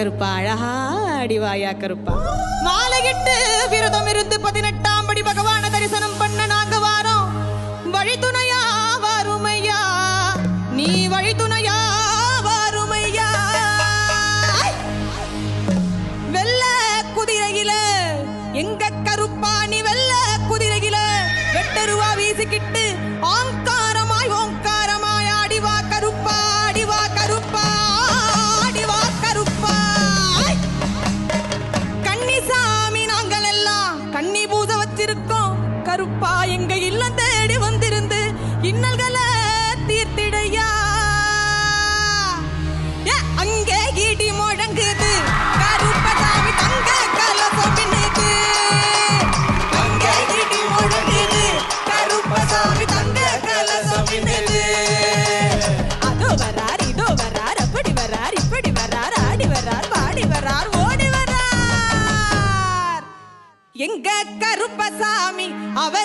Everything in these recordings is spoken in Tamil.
கருப்பா அழகா அடிவாயா கருப்பா. மாலையிட்டு விரதம் இருந்து பதினெட்டு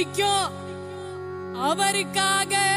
பிடிக்கும். அவருக்காக